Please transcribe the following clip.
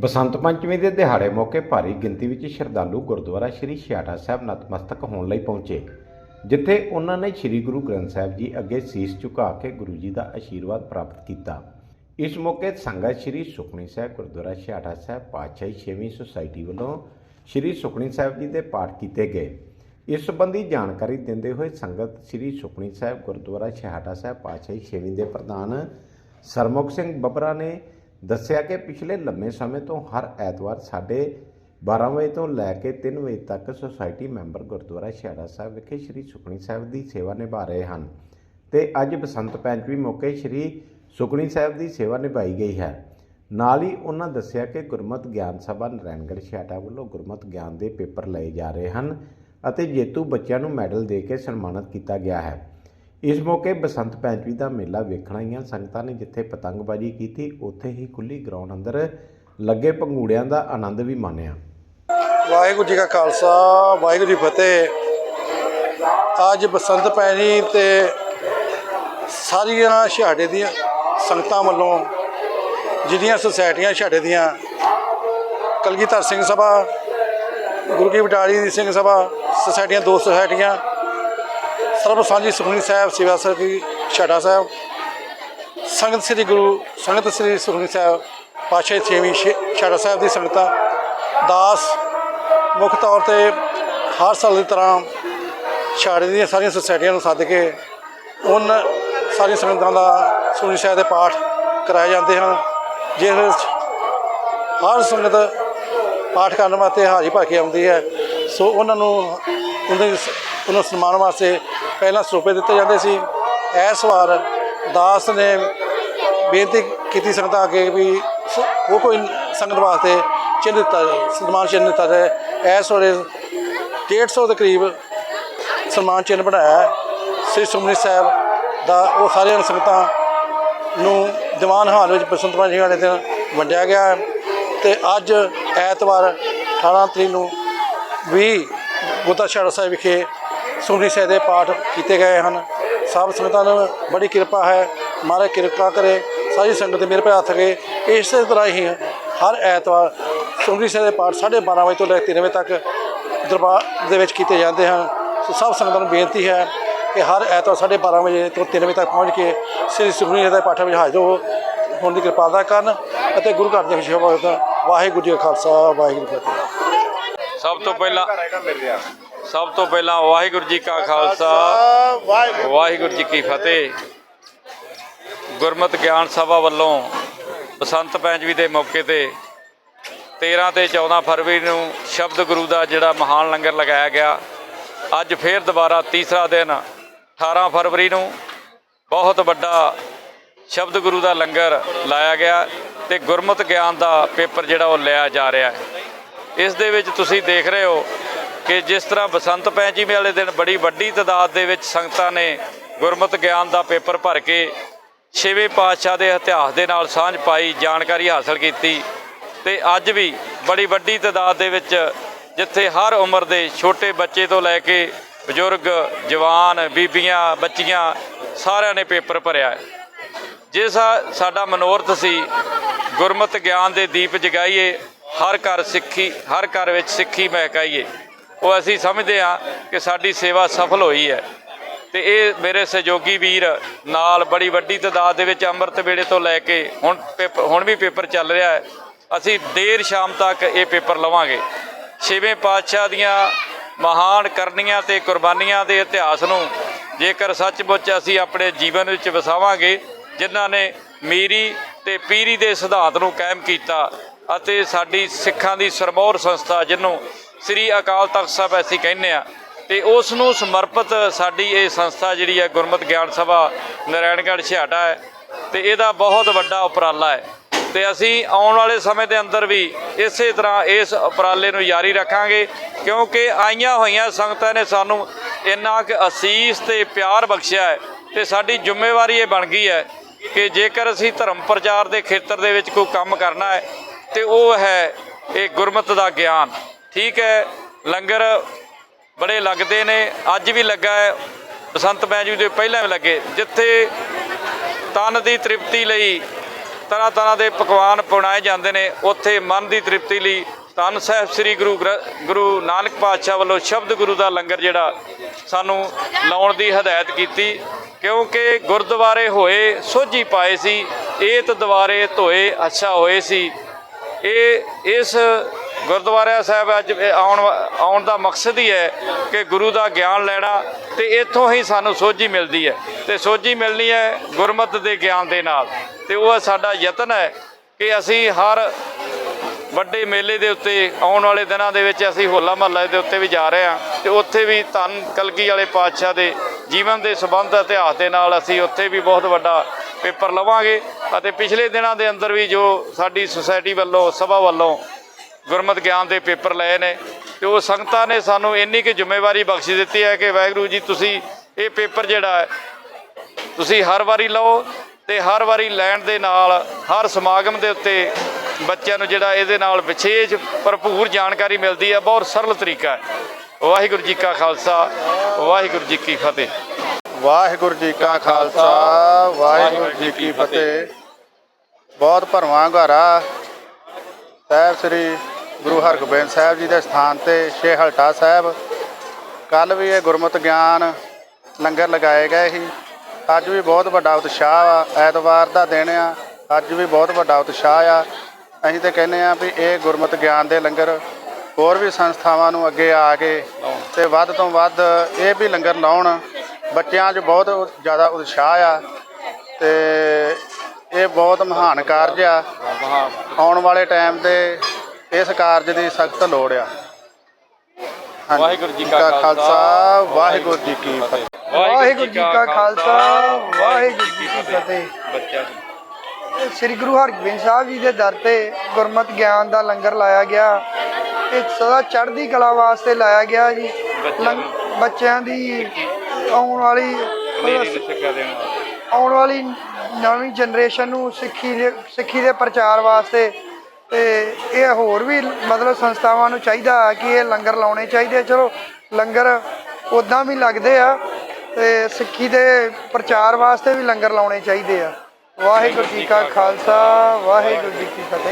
ਬਸੰਤ ਪੰਚਮੀ ਦੇ ਦਿਹਾੜੇ ਮੌਕੇ ਭਾਰੀ ਗਿਣਤੀ ਵਿੱਚ ਸ਼ਰਧਾਲੂ ਗੁਰਦੁਆਰਾ ਸ੍ਰੀ ਛਿਆਟਾ ਸਾਹਿਬ ਨਤਮਸਤਕ ਹੋਣ ਲਈ ਪਹੁੰਚੇ, ਜਿੱਥੇ ਉਹਨਾਂ ਨੇ ਸ੍ਰੀ ਗੁਰੂ ਗ੍ਰੰਥ ਸਾਹਿਬ ਜੀ ਅੱਗੇ ਸੀਸ ਝੁਕਾ ਕੇ ਗੁਰੂ ਜੀ ਦਾ ਆਸ਼ੀਰਵਾਦ ਪ੍ਰਾਪਤ ਕੀਤਾ। ਇਸ ਮੌਕੇ ਸੰਗਤ ਸ੍ਰੀ ਸੁਖਣੀ ਸਾਹਿਬ ਗੁਰਦੁਆਰਾ ਛਿਆਟਾ ਸਾਹਿਬ ਪਾਤਸ਼ਾਹੀ ਛੇਵੀਂ ਸੁਸਾਇਟੀ ਵੱਲੋਂ ਸ੍ਰੀ ਸੁਖਣੀ ਸਾਹਿਬ ਜੀ ਦੇ ਪਾਠ ਕੀਤੇ ਗਏ। ਇਸ ਸੰਬੰਧੀ ਜਾਣਕਾਰੀ ਦਿੰਦੇ ਹੋਏ ਸੰਗਤ ਸ੍ਰੀ ਸੁਖਣੀ ਸਾਹਿਬ ਗੁਰਦੁਆਰਾ ਛਿਆਟਾ ਸਾਹਿਬ ਪਾਤਸ਼ਾਹੀ ਛੇਵੀਂ ਦੇ ਪ੍ਰਧਾਨ ਸਰਮੁਖ ਸਿੰਘ ਬੱਬਰਾ ਨੇ ਦੱਸਿਆ ਕਿ ਪਿਛਲੇ ਲੰਮੇ ਸਮੇਂ ਤੋਂ ਹਰ ਐਤਵਾਰ ਸਾਡੇ 12 ਵਜੇ ਤੋਂ ਲੈ ਕੇ 3 ਵਜੇ ਤੱਕ ਸੁਸਾਇਟੀ ਮੈਂਬਰ ਗੁਰਦੁਆਰਾ ਛਿਆਟਾ ਸਾਹਿਬ ਵਿਖੇ ਸ੍ਰੀ ਸੁਖਣੀ ਸਾਹਿਬ ਦੀ ਸੇਵਾ ਨਿਭਾ ਰਹੇ ਹਨ ਤੇ ਅੱਜ ਬਸੰਤ ਪੰਚਮੀ ਮੌਕੇ ਸ੍ਰੀ ਸੁਖਣੀ ਸਾਹਿਬ ਦੀ ਸੇਵਾ ਨਿਭਾਈ ਗਈ ਹੈ। ਨਾਲ ਹੀ ਉਹਨਾਂ ਦੱਸਿਆ ਕਿ ਗੁਰਮਤ ਗਿਆਨ ਸਭਾ ਨਰੈਣਗੜ੍ਹ ਛਿਆਟਾ ਵੱਲੋਂ ਗੁਰਮਤ ਗਿਆਨ ਦੇ ਪੇਪਰ ਲਏ ਜਾ ਰਹੇ ਹਨ ਅਤੇ ਜੇਤੂ ਬੱਚਿਆਂ ਨੂੰ ਮੈਡਲ ਦੇ ਕੇ ਸਨਮਾਨਿਤ ਕੀਤਾ ਗਿਆ ਹੈ। ਇਸ ਮੌਕੇ ਬਸੰਤ ਪੰਚਮੀ ਦਾ ਮੇਲਾ ਵੇਖਣ ਆਈਆਂ ਸੰਗਤਾਂ ਨੇ ਜਿੱਥੇ ਪਤੰਗਬਾਜ਼ੀ ਕੀਤੀ, ਉੱਥੇ ਹੀ ਖੁੱਲੀ ਗਰਾਊਂਡ ਅੰਦਰ ਲੱਗੇ ਪੰਗੂੜਿਆਂ ਦਾ ਆਨੰਦ ਵੀ ਮਾਣਿਆ। ਵਾਹਿਗੁਰੂ ਜੀ ਕਾ ਖਾਲਸਾ, ਵਾਹਿਗੁਰੂ ਜੀ ਫਤਿਹ। ਅੱਜ ਬਸੰਤ ਪੈਣੀ ਤੇ ਸਾਰੀਆਂ ਛਾੜੇ ਦੀਆਂ ਸੰਗਤਾਂ ਵੱਲੋਂ ਜਿਹੜੀਆਂ ਸੁਸਾਇਟੀਆਂ ਛਾੜੇ ਦੀਆਂ, ਕਲਗੀਧਰ ਸਿੰਘ ਸਭਾ, ਗੁਰੂ ਕੀ ਬਟਾਲੀ ਦੀ ਸਿੰਘ ਸਭਾ, ਸੁਸਾਇਟੀਆਂ ਦੋ ਸੁਸਾਇਟੀਆਂ ਸਰਬ ਸਾਂਝੀ ਸੁਖਮਨੀ ਸਾਹਿਬ, ਸੇਵਾ ਸਭੀ ਛਾੜਾ ਸਾਹਿਬ, ਸੰਗਤ ਸ੍ਰੀ ਗੁਰੂ, ਸੰਗਤ ਸ੍ਰੀ ਸੁਖਮਨੀ ਸਾਹਿਬ, ਪਾਤਸ਼ਾਹੀ ਛੇਵੀਂ ਛਾੜਾ ਸਾਹਿਬ ਦੀ ਸੰਗਤਾਂ, ਦਾਸ ਮੁੱਖ ਤੌਰ ਤੇ ਹਰ ਸਾਲ ਦੀ ਤਰ੍ਹਾਂ ਛਾੜੇ ਦੀਆਂ ਸਾਰੀਆਂ ਸੁਸਾਇਟੀਆਂ ਨੂੰ ਸੱਦ ਕੇ ਉਹਨਾਂ ਸਾਰੀਆਂ ਸੰਗਤਾਂ ਦਾ ਸੁਖਮਨੀ ਸਾਹਿਬ ਦੇ ਪਾਠ ਕਰਾਏ ਜਾਂਦੇ ਹਨ, ਜਿਸ ਵਿੱਚ ਹਰ ਸੰਗਤ ਪਾਠ ਕਰਨ ਵਾਸਤੇ ਹਾਜ਼ਰੀ ਭਰ ਕੇ ਆਉਂਦੀ ਹੈ। ਸੋ ਉਹਨਾਂ ਨੂੰ ਉਹਨਾਂ ਨੂੰ ਸਨਮਾਨ ਵਾਸਤੇ ਪਹਿਲਾਂ ਸਰੂਪੇ ਦਿੱਤੇ ਜਾਂਦੇ ਸੀ ਇਸ ਵਾਰ ਦਾਸ ਨੇ ਬੇਨਤੀ ਕੀਤੀ ਸੰਗਤਾਂ ਅੱਗੇ ਵੀ ਸ- ਉਹ ਕੋਈ ਸੰਗਤ ਵਾਸਤੇ ਚਿੰਨ੍ਹ ਦਿੱਤਾ ਜਾਏ, ਸਨਮਾਨ ਚਿੰਨ੍ਹ ਦਿੱਤਾ ਜਾਏ ਇਸ ਵੇਲੇ 150 ਦੇ ਕਰੀਬ ਸਨਮਾਨ ਚਿੰਨ੍ਹ ਬਣਾਇਆ ਹੈ। ਸ੍ਰੀ ਸੁਮਨੀ ਸਾਹਿਬ ਦਾ ਉਹ ਸਾਰੀਆਂ ਸੰਗਤਾਂ ਨੂੰ ਦੀਵਾਨ ਹਾਲ ਵਿੱਚ ਬਸੰਤ ਪੰਚਮੀ ਵਾਲੇ ਦਿਨ ਵੰਡਿਆ ਗਿਆ ਹੈ ਤੇ ਅੱਜ ਐਤਵਾਰ 18 ਤਰੀਕ ਨੂੰ ਵੀ ਗੁਰਦੁਆਰਾ ਸ਼ਹਿਰ ਸਾਹਿਬ ਵਿਖੇ ਸੁਖਮਨੀ ਸਾਹਿਬ ਦੇ ਪਾਠ ਕੀਤੇ ਗਏ ਹਨ। ਸਭ ਸੰਗਤਾਂ ਨੂੰ ਬੜੀ ਕਿਰਪਾ ਹੈ। ਮਹਾਰਾਜ ਕਿਰਪਾ ਕਰੇ। ਸਾਰੀ ਸੰਗਤ ਦੇ ਮੇਰੇ ਪੈ ਹੱਥ ਗਏ ਇਸੇ ਤਰ੍ਹਾਂ ਹੀ ਹਰ ਐਤਵਾਰ ਸੁਖਮਨੀ ਸਾਹਿਬ ਦੇ ਪਾਠ 12:30 ਵਜੇ ਤੋਂ ਲੈ ਕੇ 3 ਵਜੇ ਤੱਕ ਦਰਬਾਰ ਦੇ ਵਿੱਚ ਕੀਤੇ ਜਾਂਦੇ ਹਨ। ਸਭ ਸੰਗਤਾਂ ਨੂੰ ਬੇਨਤੀ ਹੈ ਕਿ ਹਰ ਐਤਵਾਰ 12:30 ਵਜੇ ਤੋਂ 3 ਵਜੇ ਤੱਕ ਪਹੁੰਚ ਕੇ ਸ੍ਰੀ ਸੁਖਮਨੀ ਸਾਹਿਬ ਦੇ ਪਾਠਾਂ ਵਿੱਚ ਹਾਜ਼ਰ ਹੋ ਹੋਣ ਦੀ ਕਿਰਪਾਲਤਾ ਕਰਨ ਅਤੇ ਗੁਰੂ ਘਰ ਦੇ ਵਿੱਚ ਸ਼ੋਭਾ ਵਾਹਿਗੁਰੂ ਜੀ ਕਾ ਖਾਲਸਾ, ਵਾਹਿਗੁਰੂ ਜੀ ਫਤਿਹ। ਸਭ ਤੋਂ ਪਹਿਲਾਂ ਸਭ ਤੋਂ ਪਹਿਲਾਂ ਵਾਹਿਗੁਰੂ ਜੀ ਕਾ ਖਾਲਸਾ, ਵਾਹਿਗੁਰੂ ਜੀ ਕੀ ਫਤਿਹ। ਗੁਰਮਤਿ ਗਿਆਨ ਸਭਾ ਵੱਲੋਂ ਬਸੰਤ ਪੰਚਮੀ ਦੇ ਮੌਕੇ ਤੇ 13 ਤੇ 14 ਫਰਵਰੀ ਨੂੰ ਸ਼ਬਦ ਗੁਰੂ ਦਾ ਜਿਹੜਾ ਮਹਾਨ ਲੰਗਰ ਲਗਾਇਆ ਗਿਆ। ਅੱਜ ਫੇਰ ਦੁਬਾਰਾ ਤੀਸਰਾ ਦਿਨ 18 ਫਰਵਰੀ ਨੂੰ ਬਹੁਤ ਵੱਡਾ ਸ਼ਬਦ ਗੁਰੂ ਦਾ ਲੰਗਰ ਲਾਇਆ ਗਿਆ ਤੇ ਗੁਰਮਤਿ ਗਿਆਨ ਦਾ ਪੇਪਰ ਜਿਹੜਾ ਉਹ ਲਿਆ ਜਾ ਰਿਹਾ ਹੈ। ਇਸ ਦੇ ਵਿੱਚ ਤੁਸੀਂ ਦੇਖ ਰਹੇ ਹੋ ਕਿ ਜਿਸ ਤਰ੍ਹਾਂ ਬਸੰਤ ਪੰਚਮੀ ਵਾਲੇ ਦਿਨ ਬੜੀ ਵੱਡੀ ਤਾਦਾਦ ਦੇ ਵਿੱਚ ਸੰਗਤਾਂ ਨੇ ਗੁਰਮਤਿ ਗਿਆਨ ਦਾ ਪੇਪਰ ਭਰ ਕੇ ਛੇਵੇਂ ਪਾਤਸ਼ਾਹ ਦੇ ਇਤਿਹਾਸ ਦੇ ਨਾਲ ਸਾਂਝ ਪਾਈ, ਜਾਣਕਾਰੀ ਹਾਸਲ ਕੀਤੀ ਤੇ ਅੱਜ ਵੀ ਬੜੀ ਵੱਡੀ ਤਾਦਾਦ ਦੇ ਵਿੱਚ ਜਿੱਥੇ ਹਰ ਉਮਰ ਦੇ ਛੋਟੇ ਬੱਚੇ ਤੋਂ ਲੈ ਕੇ ਬਜ਼ੁਰਗ, ਜਵਾਨ, ਬੀਬੀਆਂ, ਬੱਚੀਆਂ ਸਾਰਿਆਂ ਨੇ ਪੇਪਰ ਭਰਿਆ ਹੈ। ਜਿਸ ਸਾਡਾ ਮਨੋਰਥ ਸੀ ਗੁਰਮਤਿ ਗਿਆਨ ਦੇ ਦੀਪ ਜਗਾਈਏ, ਹਰ ਘਰ ਸਿੱਖੀ, ਹਰ ਘਰ ਵਿੱਚ ਸਿੱਖੀ ਮਹਿਕਾਈਏ। ਉਹ ਅਸੀਂ ਸਮਝਦੇ ਹਾਂ ਕਿ ਸਾਡੀ ਸੇਵਾ ਸਫਲ ਹੋਈ ਹੈ। ਤੇ ਇਹ ਮੇਰੇ ਸਹਿਯੋਗੀ ਵੀਰ ਨਾਲ ਬੜੀ ਵੱਡੀ ਤਾਦਾਦ ਦੇ ਵਿੱਚ ਅੰਮ੍ਰਿਤ ਵੇਲੇ ਤੋਂ ਲੈ ਕੇ ਹੁਣ ਪੇਪਰ ਹੁਣ ਵੀ ਪੇਪਰ ਚੱਲ ਰਿਹਾ ਹੈ। ਅਸੀਂ ਦੇਰ ਸ਼ਾਮ ਤੱਕ ਇਹ ਪੇਪਰ ਲਵਾਂਗੇ। ਛੇਵੇਂ ਪਾਤਸ਼ਾਹ ਦੀਆਂ ਮਹਾਨ ਕਰਨੀਆਂ ਤੇ ਕੁਰਬਾਨੀਆਂ ਦੇ ਇਤਿਹਾਸ ਨੂੰ ਜੇਕਰ ਸੱਚਮੁੱਚ ਅਸੀਂ ਆਪਣੇ ਜੀਵਨ ਵਿੱਚ ਵਸਾਵਾਂਗੇ, ਜਿਨ੍ਹਾਂ ਨੇ ਮੀਰੀ ਤੇ ਪੀਰੀ ਦੇ ਸਿਧਾਂਤ ਨੂੰ ਕਾਇਮ ਕੀਤਾ ਅਤੇ ਸਾਡੀ ਸਿੱਖਾਂ ਦੀ ਸਰਮੌਰ ਸੰਸਥਾ ਜਿਹਨੂੰ ਸ੍ਰੀ ਅਕਾਲ ਤਖਤ ਸਾਹਿਬ ਅਸੀਂ ਕਹਿੰਦੇ ਆ ਤੇ ਉਸ ਨੂੰ ਸਮਰਪਿਤ ਸਾਡੀ ਇਹ ਸੰਸਥਾ ਜਿਹੜੀ ਹੈ ਗੁਰਮਤਿ ਗਿਆਨ ਸਭਾ ਨਰਾਇਣਗੜ੍ਹ ਛਿਆਟਾ ਹੈ ਤੇ ਇਹਦਾ ਬਹੁਤ ਵੱਡਾ ਉਪਰਾਲਾ ਹੈ ਤੇ ਅਸੀਂ ਆਉਣ ਵਾਲੇ ਸਮੇਂ ਦੇ ਅੰਦਰ ਵੀ ਇਸੇ ਤਰ੍ਹਾਂ ਇਸ ਉਪਰਾਲੇ ਨੂੰ ਜਾਰੀ ਰੱਖਾਂਗੇ ਕਿਉਂਕਿ ਆਈਆਂ ਹੋਈਆਂ ਸੰਗਤਾਂ ਨੇ ਸਾਨੂੰ ਇੰਨਾ ਕਿ ਅਸੀਸ ਤੇ ਪਿਆਰ ਬਖਸ਼ਿਆ ਹੈ ਤੇ ਸਾਡੀ ਜ਼ਿੰਮੇਵਾਰੀ ਇਹ ਬਣ ਗਈ ਹੈ ਕਿ ਜੇਕਰ ਅਸੀਂ ਧਰਮ ਪ੍ਰਚਾਰ ਦੇ ਖੇਤਰ ਦੇ ਵਿੱਚ ਕੋਈ ਕੰਮ ਕਰਨਾ ਹੈ ਤੇ ਉਹ ਹੈ ਇਹ ਗੁਰਮਤਿ ਦਾ ਗਿਆਨ। ਠੀਕ ਹੈ, ਲੰਗਰ ਬੜੇ ਲੱਗਦੇ ਨੇ, ਅੱਜ ਵੀ ਲੱਗਾ ਹੈ, ਬਸੰਤ ਪੰਚਮੀ ਦੇ ਪਹਿਲਾਂ ਵੀ ਲੱਗੇ, ਜਿੱਥੇ ਤਨ ਦੀ ਤ੍ਰਿਪਤੀ ਲਈ ਤਰ੍ਹਾਂ ਤਰ੍ਹਾਂ ਦੇ ਪਕਵਾਨ ਬਣਾਏ ਜਾਂਦੇ ਨੇ, ਉੱਥੇ ਮਨ ਦੀ ਤ੍ਰਿਪਤੀ ਲਈ ਤਨ ਸਾਹਿਬ ਸ੍ਰੀ ਗੁਰੂ ਗ੍ਰ- ਗੁਰੂ ਨਾਨਕ ਪਾਤਸ਼ਾਹ ਵੱਲੋਂ ਸ਼ਬਦ ਗੁਰੂ ਦਾ ਲੰਗਰ ਜਿਹੜਾ ਸਾਨੂੰ ਲਾਉਣ ਦੀ ਹਦਾਇਤ ਕੀਤੀ, ਕਿਉਂਕਿ ਗੁਰਦੁਆਰੇ ਹੋਏ, ਸੋਝੀ ਪਾਏ ਸੀ, ਏਤ ਦੁਆਰੇ ਧੋਏ, ਅੱਛਾ ਹੋਏ ਸੀ। ਇਹ, ਇਸ ਗੁਰਦੁਆਰਾ ਸਾਹਿਬ ਅੱਜ ਆਉਣ ਵਾ- ਆਉਣ ਦਾ ਮਕਸਦ ਹੀ ਹੈ ਕਿ ਗੁਰੂ ਦਾ ਗਿਆਨ ਲੈਣਾ ਤੇ ਇੱਥੋਂ ਹੀ ਸਾਨੂੰ ਸੋਝੀ ਮਿਲਦੀ ਹੈ। ਤੇ ਸੋਝੀ ਮਿਲਣੀ ਹੈ ਗੁਰਮਤ ਦੇ ਗਿਆਨ ਦੇ ਨਾਲ। ਤੇ ਉਹ ਸਾਡਾ ਯਤਨ ਹੈ ਕਿ ਅਸੀਂ ਹਰ ਵੱਡੇ ਮੇਲੇ ਦੇ ਉੱਤੇ ਆਉਣ ਵਾਲੇ ਦਿਨਾਂ ਦੇ ਵਿੱਚ ਅਸੀਂ ਹੋਲਾ ਮਹੱਲਾ ਦੇ ਉੱਤੇ ਵੀ ਜਾ ਰਹੇ ਹਾਂ ਤੇ ਉੱਥੇ ਵੀ ਧੰਨ ਕਲਗੀ ਵਾਲੇ ਪਾਤਸ਼ਾਹ ਦੇ ਜੀਵਨ ਦੇ ਸੰਬੰਧ ਇਤਿਹਾਸ ਦੇ ਨਾਲ ਅਸੀਂ ਉੱਥੇ ਵੀ ਬਹੁਤ ਵੱਡਾ ਪੇਪਰ ਲਵਾਂਗੇ ਅਤੇ ਪਿਛਲੇ ਦਿਨਾਂ ਦੇ ਅੰਦਰ ਵੀ ਜੋ ਸਾਡੀ ਸੁਸਾਇਟੀ ਵੱਲੋਂ, ਸਭਾ ਵੱਲੋਂ ਗੁਰਮਤ ਗਿਆਨ ਦੇ ਪੇਪਰ ਲਏ ਨੇ ਤੇ ਉਹ ਸੰਗਤਾਂ ਨੇ ਸਾਨੂੰ ਇੰਨੀ ਕਿ ਜ਼ਿੰਮੇਵਾਰੀ ਬਖਸ਼ੀ ਦਿੱਤੀ ਹੈ ਕਿ ਵਾਹਿਗੁਰੂ ਜੀ, ਤੁਸੀਂ ਇਹ ਪੇਪਰ ਜਿਹੜਾ ਹੈ, ਤੁਸੀਂ ਹਰ ਵਾਰੀ ਲਓ ਤੇ ਹਰ ਵਾਰੀ ਲੈਣ ਦੇ ਨਾਲ, ਹਰ ਸਮਾਗਮ ਦੇ ਉੱਤੇ ਬੱਚਿਆਂ ਨੂੰ ਜਿਹੜਾ ਇਹਦੇ ਨਾਲ ਵਿਸ਼ੇਸ਼ ਭਰਪੂਰ ਜਾਣਕਾਰੀ ਮਿਲਦੀ ਹੈ, ਬਹੁਤ ਸਰਲ ਤਰੀਕਾ ਹੈ। ਵਾਹਿਗੁਰੂ ਜੀ ਕਾ ਖਾਲਸਾ, ਵਾਹਿਗੁਰੂ ਜੀ ਕੀ ਫਤਿਹ। ਵਾਹਿਗੁਰੂ ਜੀ ਕਾ ਖਾਲਸਾ, ਵਾਹਿਗੁਰੂ ਜੀ ਕੀ ਫਤਿਹ। ਬਹੁਤ ਭਰਵਾਂ ਘਾਰਾ ਸਾਹਿਬ ਸ੍ਰੀ ਗੁਰੂ ਹਰਗੋਬਿੰਦ ਸਾਹਿਬ ਜੀ ਦੇ ਸਥਾਨ ਤੇ ਛੇ ਹਲਟਾ ਸਾਹਿਬ। ਕੱਲ ਵੀ ਇਹ ਗੁਰਮਤਿ ਗਿਆਨ ਲੰਗਰ ਲਗਾਏ ਗਏ ਸੀ। ਅੱਜ ਵੀ ਬਹੁਤ ਵੱਡਾ ਉਤਸ਼ਾਹ ਆ, ਐਤਵਾਰ ਦਾ ਦਿਨ ਆ, ਅੱਜ ਵੀ ਬਹੁਤ ਵੱਡਾ ਉਤਸ਼ਾਹ ਆ। ਅਸੀਂ ਤੇ ਕਹਿੰਦੇ ਆ ਵੀ ਇਹ ਗੁਰਮਤਿ ਗਿਆਨ ਦੇ ਲੰਗਰ ਹੋਰ ਵੀ ਸੰਸਥਾਵਾਂ ਨੂੰ ਅੱਗੇ ਆ ਕੇ ਤੇ ਵੱਧ ਤੋਂ ਵੱਧ ਇਹ ਵੀ ਲੰਗਰ ਲਾਉਣ। ਬੱਚਿਆਂ 'ਚ ਬਹੁਤ ਜ਼ਿਆਦਾ ਉਤਸ਼ਾਹ ਆ ਤੇ ਇਹ ਬਹੁਤ ਮਹਾਨ ਕਾਰਜ ਆ। ਆਉਣ ਵਾਲੇ ਟਾਈਮ ਤੇ ਇਸ ਕਾਰਜ ਦੀ ਸਖਤ ਲੋੜ ਆ। ਹਾਂਜੀ। ਵਾਹਿਗੁਰੂ ਜੀ ਕਾ ਖਾਲਸਾ। ਵਾਹਿਗੁਰੂ ਜੀ ਕੀ ਫਤਿਹ। ਵਾਹਿਗੁਰੂ ਜੀ ਕਾ ਖਾਲਸਾ। ਵਾਹਿਗੁਰੂ ਜੀ ਕੀ ਫਤਿਹ। ਬੱਚਿਆਂ ਨੂੰ ਸ੍ਰੀ ਗੁਰੂ ਹਰਗੋਬਿੰਦ ਸਾਹਿਬ ਜੀ ਦੇ ਦਰ ਤੇ ਗੁਰਮਤ ਗਿਆਨ ਦਾ ਲੰਗਰ ਲਾਇਆ ਗਿਆ। ਇਹ ਸਦਾ ਚੜ੍ਹਦੀ ਕਲਾ ਵਾਸਤੇ ਲਾਇਆ ਗਿਆ ਜੀ। ਲੰਗ- ਬੱਚਿਆਂ ਦੀ ਆਉਣ ਵਾਲੀ ਸਿੱਖਿਆ ਦੇਣ ਆਉਣ ਵਾਲੀ ਨਵੀਂ ਜਨਰੇਸ਼ਨ ਨੂੰ ਸਿੱਖੀ ਦੇ ਸਿੱਖੀ ਦੇ ਪ੍ਰਚਾਰ ਵਾਸਤੇ ਤੇ ਇਹ ਹੋਰ ਵੀ ਮਤਲਬ ਸੰਸਥਾਵਾਂ ਨੂੰ ਚਾਹੀਦਾ ਹੈ ਕਿ ਇਹ ਲੰਗਰ ਲਾਉਣੇ ਚਾਹੀਦੇ ਆ। ਚਲੋ, ਲੰਗਰ ਉਦਾਂ ਵੀ ਲੱਗਦੇ ਆ ਤੇ ਸਿੱਖੀ ਦੇ ਪ੍ਰਚਾਰ ਵਾਸਤੇ ਵੀ ਲੰਗਰ ਲਾਉਣੇ ਚਾਹੀਦੇ ਆ ਵਾਹਿਗੁਰੂ ਜੀ ਕਾ ਖਾਲਸਾ, ਵਾਹਿਗੁਰੂ ਜੀ ਕੀ ਫਤਿਹ